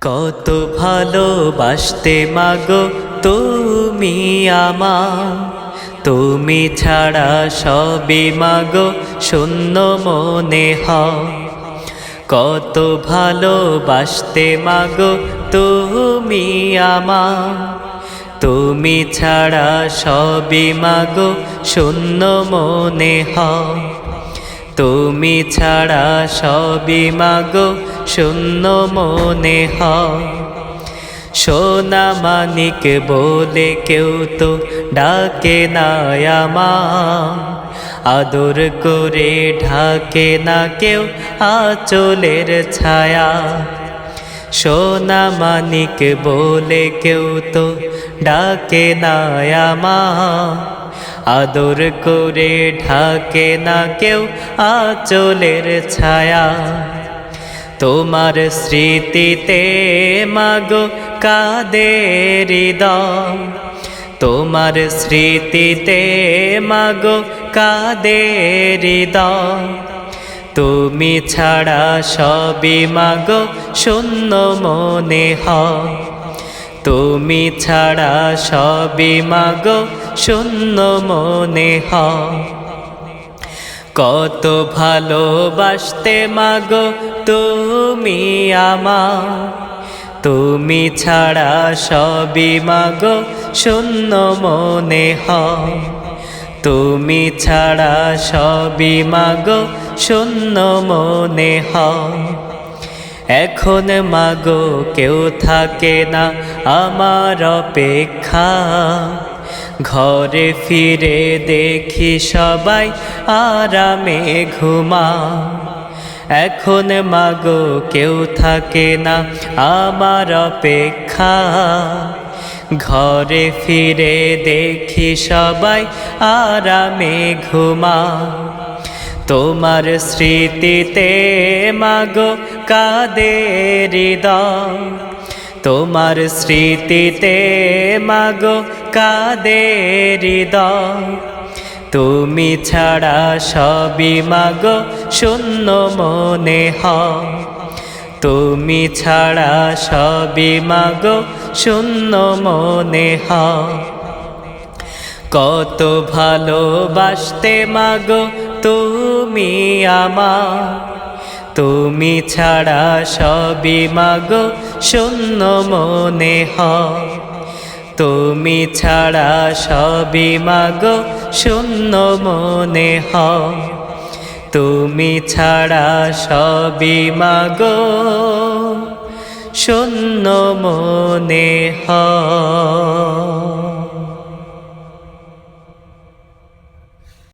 কত ভালোবাসতে মাগো তুমি আমার। তুমি ছাড়া সবই মাগো শূন্য মনে হয়। কত ভালোবাসতে মাগো তুমি আমার। তুমি ছাড়া সবই মাগো শূন্য মনে হয়। তুমি ছাড়া সবই মাগো শূন্য মনে সোনা মানিক বলে কেউ তো ডাকে না আদর করে ঢাকে না কেউ আচলের ছায়া। সোনা মানিক বলে কেউ তো ডাকে না আদর করে ঢাকে না কেউ আচলের ছায়া। তোমার স্মৃতিতে মাগো কাদের হৃদয়। তোমার স্মৃতিতে মাগো কাদের হৃদয়। তুমি ছাড়া সবই মাগো শূন্য মনে হয়। তুমি ছাড়া সবই মাগো শূন্য মনে হয়। কত ভালোবাসতে মাগো তুমি আমার, তুমি ছাড়া সবই মাগো শূন্য মনে হয়। তুমি ছাড়া সবই মাগো শূন্য মনে হয়। এখন মাগো কেউ থাকে না আমার অপেক্ষা। ঘরে ফিরে দেখি সবাই আরামে ঘুমা এখন মাগো কেউ থাকে না আমার অপেক্ষা। ঘরে ফিরে দেখি সবাই আরামে ঘুমা। তোমার স্মৃতিতে মাগো কাদের তোমার স্মৃতিতে মাগো কাদের হৃদয়। তুমি ছাড়া সবই মাগো শূন্য মনে হয়। তুমি ছাড়া সবই মাগো শূন্য মনে হয়। কত ভালোবাসতে মাগো তুমি আমার। তুমি ছাড়া সবই মাগো শূন্য মনে হয়। তুমি ছাড়া সবই মাগো শূন্য মনে হয়। তুমি ছাড়া সবই মাগো। শূন্য মনে হয়।